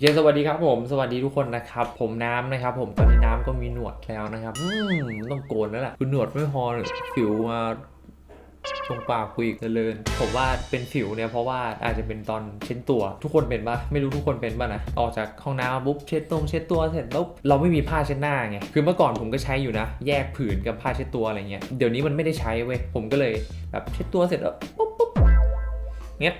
เย็นสวัสดีครับผมสวัสดีทุกคนนะครับ ผมน้ำนะครับ ผมตอนนี้น้ำก็มีหนวดแล้วนะครับอืมต้องโกนแล้วล่ะคือหนวดไม่พอสิวมาตรงปากกูอีกเลินผมว่าเป็นสิวเนี่ยเพราะว่าอาจจะเป็นตอนเช็ดตัว ทุกคนเป็นปะไม่รู้ทุกคนเป็นปะนะออกจากห้องน้ำปุ๊บเช็ดตรงเช็ดตัวเสร็จแล้วเราไม่มีผ้าเช็ดหน้าไงคือเมื่อก่อนผมก็ใช้อยู่นะ แยกผืนกับผ้าเช็ดตัวอะไรเงี้ยเดี๋ยวนี้มันไม่ได้ใช้เว้ยผมก็เลยแบบเช็ดตัวเสร็จแล้วปุ๊บปุ๊บเงี้ย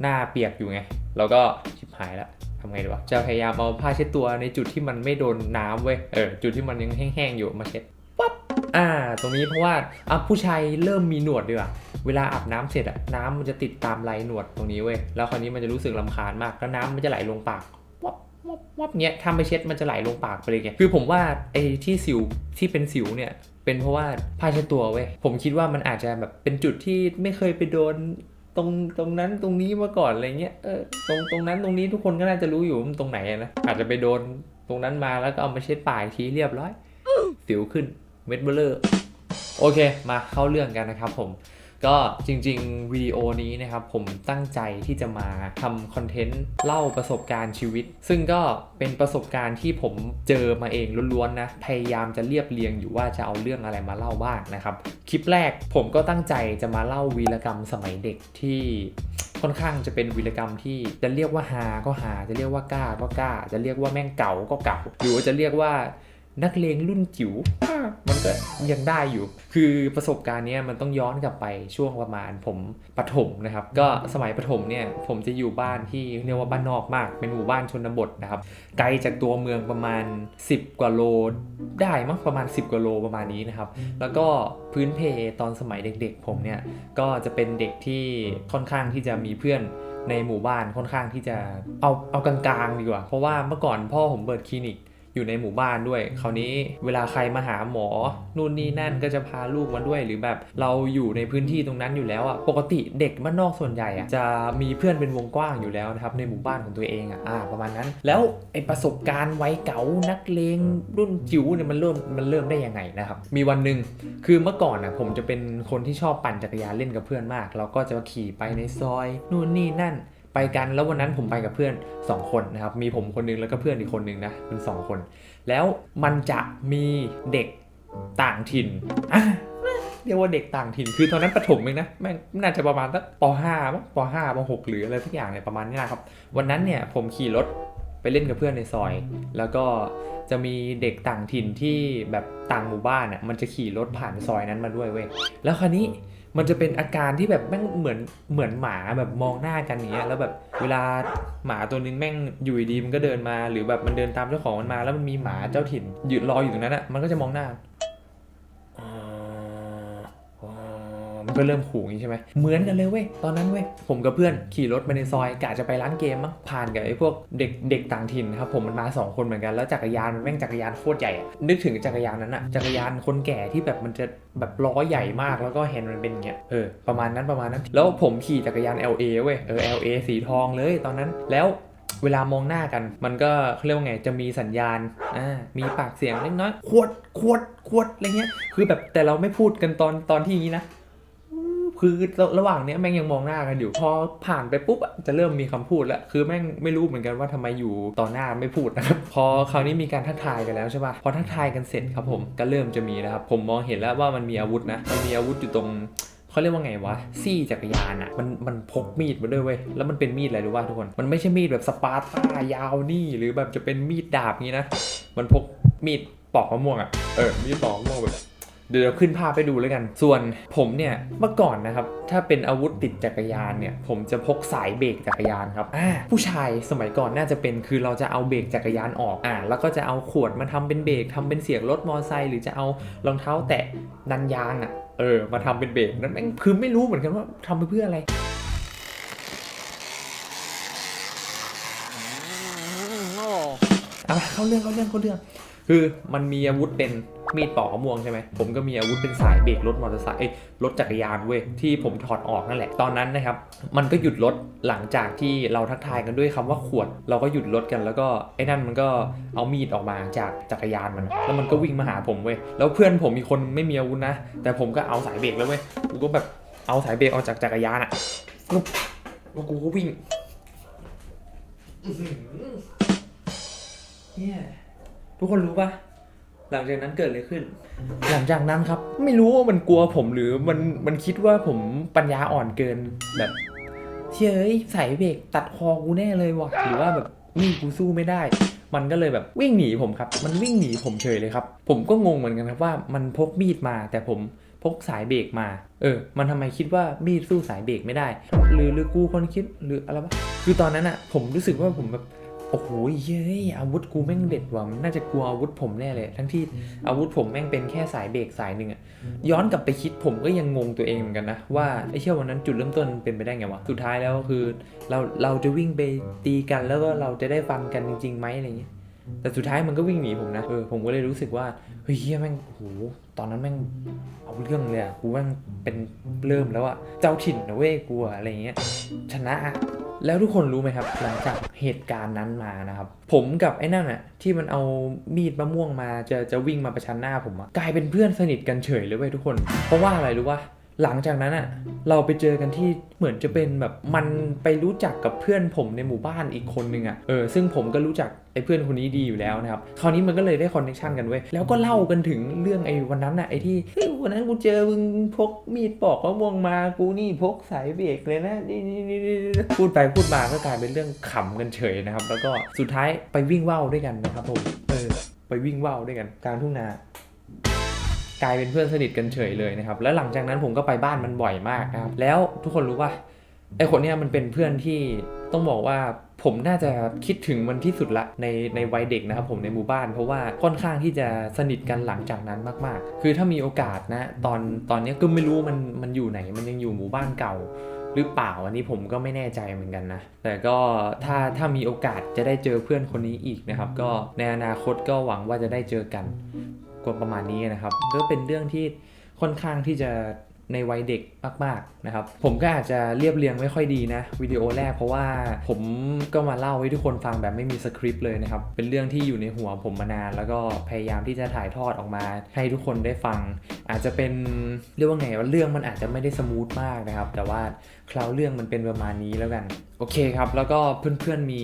หน้าเปียกอยู่ไงเราก็ชิบหายแล้ว ทำไงดีวะจะพยายามเอาผ้าเช็ดตัวในจุดที่มันไม่โดนน้ำเว้ยเออจุดที่มันยังแห้งๆอยู่มาเช็ดปั๊บอ่า ตรงนี้เพราะว่าอะผู้ชายเริ่มมีหนวดดีกว่าเวลาอาบน้ำเสร็จอะน้ำมันจะติดตามไรหนวดตรงนี้เว้ยแล้วคราวนี้มันจะรู้สึกลำคาญมากแล้วน้ำมันจะไหลลงปากวับวับวับเนี้ยถ้าไม่เช็ดมันจะไหลลงปากไปเลยไงคือผมว่าไอ้ที่สิวที่เป็นสิวเนี่ยเป็นเพราะว่าผ้าเช็ดตัวเว้ยผมคิดว่ามันอาจจะแบบเป็นจุดที่ไม่เคยไปโดน ตรงตรงนั้นตรงนี้มาก่อนอะไรเงี้ยเออตรงตรงนั้นตรงนี้ทุกคนก็น่าจะรู้อยู่ว่ามันตรงไหนอะนะอาจจะไปโดนตรงนั้นมาแล้วก็เอามาเช็ดปากอีกทีเรียบร้อยสิวขึ้นเม็ดเบลเลอร์โอเค มาเข้าเรื่องกันนะครับผม ก็จริงๆวิดีโอนี้นะครับผมตั้งใจที่จะมาทำคอนเทนต์เล่าประสบการณ์ชีวิต ซึ่งก็เป็นประสบการณ์ที่ผมเจอมาเองล้วนๆนะพยายามจะเรียบเรียงอยู่ว่าจะเอาเรื่องอะไรมาเล่าบ้างนะครับ คลิปแรกผมก็ตั้งใจจะมาเล่าวีรกรรมสมัยเด็กที่ค่อนข้างจะเป็นวีรกรรมที่จะเรียกว่าฮาก็ฮาจะเรียกว่ากล้าก็กล้า จะเรียกว่าแม่งเก่าก็เก่าหรือว่าจะเรียกว่า นักเลงรุ่นจิ๋วมันก็ยังได้อยู่ คือประสบการณ์เนี้ยมันต้องย้อนกลับไปช่วงประมาณผมปฐมนะครับ ก็สมัยปฐมเนี่ยผมจะอยู่บ้านที่เรียกว่าบ้านนอกมาก เป็นหมู่บ้านชนบทนะครับ ไกลจากตัวเมืองประมาณ 10 กว่าโลได้มั้งประมาณ 10 กว่าโลประมาณนี้นะครับ แล้วก็พื้นเพตอนสมัยเด็กๆ ผมเนี่ยก็จะเป็นเด็กที่ค่อนข้างที่จะมีเพื่อนในหมู่บ้านค่อนข้างที่จะเอาเอากลางๆดีกว่า เพราะว่าเมื่อก่อนพ่อผมเปิดคลินิก อยู่ในหมู่บ้านด้วย คราวนี้เวลาใครมาหาหมอ นู่นนี่นั่นก็จะพาลูกมาด้วย หรือแบบเราอยู่ในพื้นที่ตรงนั้นอยู่แล้วอะ ปกติเด็กบ้านนอกส่วนใหญ่อะจะมีเพื่อนเป็นวงกว้างอยู่แล้วนะครับในหมู่บ้านของตัวเองอะอ่าประมาณนั้น แล้วไอประสบการณ์ไว้เก๋านักเลงรุ่นจิ๋วเนี่ยมันเริ่มมันเริ่มได้ยังไงนะครับ มีวันหนึ่งคือเมื่อก่อนอะผมจะเป็นคนที่ชอบปั่นจักรยานเล่นกับเพื่อนมาก เราก็จะขี่ไปในซอย นู่นนี่นั่น ไปกันแล้ววันนั้นผมไปกับเพื่อน 2 คนนะครับ มีผมคนนึงแล้วก็เพื่อนอีกคนนึงนะเป็น 2 คน แล้วมันจะมีเด็กต่างถิ่นเรียกว่าเด็กต่างถิ่นคือตอนนั้นประถมเองนะแม่งน่าจะประมาณสักป .5 มั้งป .5 ป .6 หรืออะไรทุกอย่างเนี่ยประมาณนี้นะครับ วันนั้นเนี่ยผมขี่รถไปเล่นกับเพื่อนในซอย แล้วก็จะมีเด็กต่างถิ่นที่แบบต่างหมู่บ้านอะมันจะขี่รถผ่านซอยนั้นมาด้วยเว้ยแล้วคราวนี้ มันจะเป็นอาการที่แบบแม่งเหมือนเหมือนหมาแบบมองหน้ากันอย่างเงี้ยแล้วแบบเวลาหมาตัวนึงแม่งอยู่ดีๆมันก็เดินมา หรือแบบมันเดินตามเจ้าของมันมา แล้วมันมีหมาเจ้าถิ่นยืนรออยู่ตรงนั้นอะมันก็จะมองหน้า มันก็เริ่มขู่อย่างงี้ใช่ไหมเหมือนกันเลยเว้ยตอนนั้นเว้ยผมกับเพื่อนขี่รถไปในซอยกะจะไปร้านเกมมั้งผ่านกับไอ้พวกเด็กเด็กต่างถิ่นครับผมมันมาสองคนเหมือนกันแล้วจักรยานมันแม่งจักรยานโคตรใหญ่นึกถึงจักรยานนั้นอะจักรยานคนแก่ที่แบบมันจะแบบล้อใหญ่มากแล้วก็แฮนด์มันเป็นเงี้ยเออประมาณนั้นประมาณนั้น แล้วผมขี่จักรยาน LA เว้ยเออ LA สีทองเลยตอนนั้นแล้วเวลามองหน้ากัน มันก็เรียกว่าไงจะมีสัญญาณอ่ามีปากเสียงเล็กน้อยขวดขวดขวดอะไรเงี้ยคือแบบแต่เราไม่พูดกันตอนตอนที่นี้นะ คือระหว่างเนี้ยแม่งยังมองหน้ากันอยู่พอผ่านไปปุ๊บจะเริ่มมีคำพูดแล้วคือแม่งไม่รู้เหมือนกันว่าทำไมอยู่ต่อหน้าไม่พูดนะครับพอคราวนี้มีการทักทายกันแล้วใช่ป่ะพอทักทายกันเสร็จครับผมก็เริ่มจะมีนะครับผมมองเห็นแล้วว่ามันมีอาวุธนะมันมีอาวุธอยู่ตรงเขาเรียกว่าไงวะซี่จักรยานอะมันมันพกมีดมาด้วยเว้ยแล้วมันเป็นมีดอะไรรู้ป่ะทุกคน มันไม่ใช่มีดแบบสปาร์ต้ายาวนี่ หรือแบบจะเป็นมีดดาบงี้นะ มันพกมีดปอกมะม่วงอะเออมีดปอกมะม่วงแบบ เดี๋ยวเราขึ้นภาพไปดูแล้วกัน ส่วนผมเนี่ยเมื่อก่อนนะครับ ถ้าเป็นอาวุธติดจักรยานเนี่ย ผมจะพกสายเบรกจักรยานครับอ่าผู้ชายสมัยก่อนน่าจะเป็นคือเราจะเอาเบรกจักรยานออกอ่าแล้วก็จะเอาขวดมาทำเป็นเบรกทำเป็นเสียงรถมอเตอร์ไซค์หรือจะเอารองเท้าแตะนันยางอะเออมาทำเป็นเบรกนั่นแม่งคือไม่รู้เหมือนกันว่าทำไปเพื่ออะไรเอาละเข้าเรื่องเข้าเรื่องเข้าเรื่อง คือมันมีอาวุธเป็น มีดปอกมะม่วงใช่ไหมผมก็มีอาวุธเป็นสายเบรกรถมอเตอร์ไซค์เอ้ยรถจักรยานเว้ยที่ผมถอดออกนั่นแหละ ตอนนั้นนะครับ มันก็หยุดรถหลังจากที่เราทักทายกันด้วยคำว่าขวด เราก็หยุดรถกันแล้วก็ไอ้นั่นมันก็เอามีดออกมาจากจักรยานมัน แล้วมันก็วิ่งมาหาผมเว้ยแล้วเพื่อนผมมีคนไม่มีอาวุธนะ แต่ผมก็เอาสายเบรกแล้วเว้ยกูก็แบบเอาสายเบรกออกจากจักรยานอะแล้วกูก็วิ่งอื้อหือเนี่ยทุกคนรู้ปะ หลังจากนั้นเกิดอะไรขึ้น หลังจากนั้นครับ ไม่รู้ว่ามันกลัวผมหรือมันมันคิดว่าผมปัญญาอ่อนเกินแบบเชื่ยเอ้ยใส่เบรกตัดคอกูแน่เลยว่ะหรือว่าแบบนี่กูสู้ไม่ได้ มันก็เลยแบบวิ่งหนีผมครับ มันวิ่งหนีผมเฉยเลยครับ ผมก็งงเหมือนกันครับว่ามันพกมีดมา แต่ผมพกสายเบรกมา เออ มันทำไมคิดว่ามีดสู้สายเบรกไม่ได้ หรือหรือกูคนคิดหรืออะไรวะคือตอนนั้นอะผมรู้สึกว่าผมแบบ โอ้โหเย้ยอาวุธกูแม่งเด็ดว่ะมันน่าจะกลัวอาวุธผมแน่เลย ทั้งที่อาวุธผมแม่งเป็นแค่สายเบรกสายหนึ่งอะย้อนกลับไปคิดผมก็ยังงงตัวเองเหมือนกันนะ ว่าไอ้เชี่ยวันนั้นจุดเริ่มต้นเป็นไปได้ไงวะ สุดท้ายแล้วคือเราเราจะวิ่งไปตีกันแล้วก็เราจะได้ฟันกันจริงๆไหมอะไรเงี้ยแต่สุดท้ายมันก็วิ่งหนีผมนะเออผมก็เลยรู้สึกว่าเฮ้ยเฮียแม่งโอ้โหตอนนั้นแม่งเอาเรื่องเลยอะกูแม่งเป็นเริ่มแล้วอะเจ้าถิ่นนะเว้ยกูอะอะไรเงี้ยชนะอะ แล้วทุกคนรู้ไหมครับ หลังจากเหตุการณ์นั้นมานะครับ ผมกับไอ้นั่นอะที่มันเอามีดมะม่วงมาจะจะวิ่งมาประชันหน้าผมอะกลายเป็นเพื่อนสนิทกันเฉยเลยเว้ยทุกคน เพราะว่าอะไรรู้ปะ หลังจากนั้นอะเราไปเจอกันที่เหมือนจะเป็นแบบมันไปรู้จักกับเพื่อนผมในหมู่บ้านอีกคนนึงอะเออซึ่งผมก็รู้จักไอ้เพื่อนคนนี้ดีอยู่แล้วนะครับคราวนี้มันก็เลยได้คอนเนคชันกันเว้ยแล้วก็เล่ากันถึงเรื่องไอ้วันนั้นอะไอ้ที่เฮ้ยวันนั้นกูเจอมึงพกมีดปอกมะม่วงมากูนี่พกสายเบรกเลยนะนี่นี่นี่นี่พูดไปพูดมาก็กลายเป็นเรื่องขำกันเฉยนะครับ แล้วก็สุดท้ายไปวิ่งว่าวด้วยกันนะครับผมเออไปวิ่งว่าวด้วยกันกลางทุ่งนา กลายเป็นเพื่อนสนิทกันเฉยเลยนะครับ แล้วหลังจากนั้นผมก็ไปบ้านมันบ่อยมากนะครับ แล้วทุกคนรู้ป่ะไอคนเนี้ยมันเป็นเพื่อนที่ต้องบอกว่าผมน่าจะคิดถึงมันที่สุดละในในวัยเด็กนะครับผมในหมู่บ้าน เพราะว่าค่อนข้างที่จะสนิทกันหลังจากนั้นมาก ๆ คือถ้ามีโอกาสนะตอนตอนนี้ก็ไม่รู้มันมันอยู่ไหน มันยังอยู่หมู่บ้านเก่าหรือเปล่าอันนี้ผมก็ไม่แน่ใจเหมือนกันนะ แต่ก็ถ้าถ้ามีโอกาสจะได้เจอเพื่อนคนนี้อีกนะครับ ก็ในอนาคตก็หวังว่าจะได้เจอกัน ก็ประมาณนี้นะครับก็เป็นเรื่องที่ค่อนข้างที่จะในวัยเด็กมากๆนะครับ ผมก็อาจจะเรียบเรียงไม่ค่อยดีนะวิดีโอแรกเพราะว่าผมก็มาเล่าให้ทุกคนฟังแบบไม่มีสคริปต์เลยนะครับ เป็นเรื่องที่อยู่ในหัวผมมานาน แล้วก็พยายามที่จะถ่ายทอดออกมา ให้ทุกคนได้ฟัง อาจจะเป็นเรียกว่าไงว่าเรื่องมันอาจจะไม่ได้สมูทมากนะครับ แต่ว่าคราวเรื่องมันเป็นประมาณนี้แล้วกัน โอเคครับ แล้วก็เพื่อนๆมี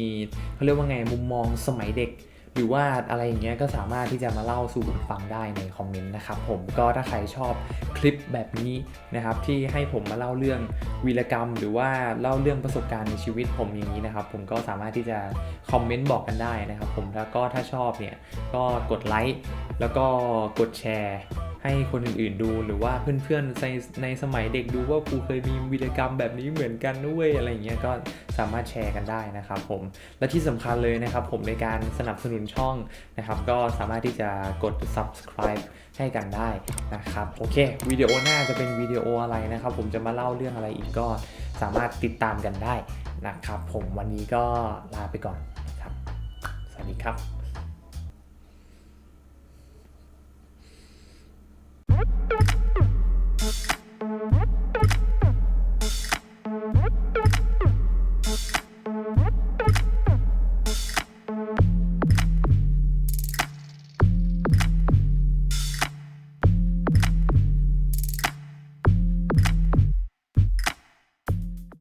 เขาเรียกว่าไงมุมมองสมัยเด็ก หรือว่าอะไรอย่างเงี้ยก็สามารถที่จะมาเล่าสู่กันฟังได้ในคอมเมนต์นะครับผมก็ถ้าใครชอบคลิปแบบนี้นะครับที่ให้ผมมาเล่าเรื่องวีรกรรม หรือว่าเล่าเรื่องประสบการณ์ในชีวิตผมอย่างนี้นะครับผมก็สามารถที่จะคอมเมนต์บอกกันได้นะครับผมแล้วก็ถ้าชอบเนี่ยก็กดไลค์แล้วก็กดแชร์ ให้คนอื่นๆดูหรือว่าเพื่อนๆในในสมัยเด็กดูว่ากูเคยมีวีรกรรมแบบนี้เหมือนกันด้วยอะไรอย่างเงี้ยก็สามารถแชร์กันได้นะครับผมและที่สำคัญเลยนะครับผมในการสนับสนุนช่องนะครับก็สามารถที่จะกด subscribe ให้กันได้นะครับโอเควิดีโอหน้าจะเป็นวิดีโออะไรนะครับ ผมจะมาเล่าเรื่องอะไรอีกก็สามารถติดตามกันได้นะครับ ผมวันนี้ก็ลาไปก่อนนะครับ สวัสดีครับ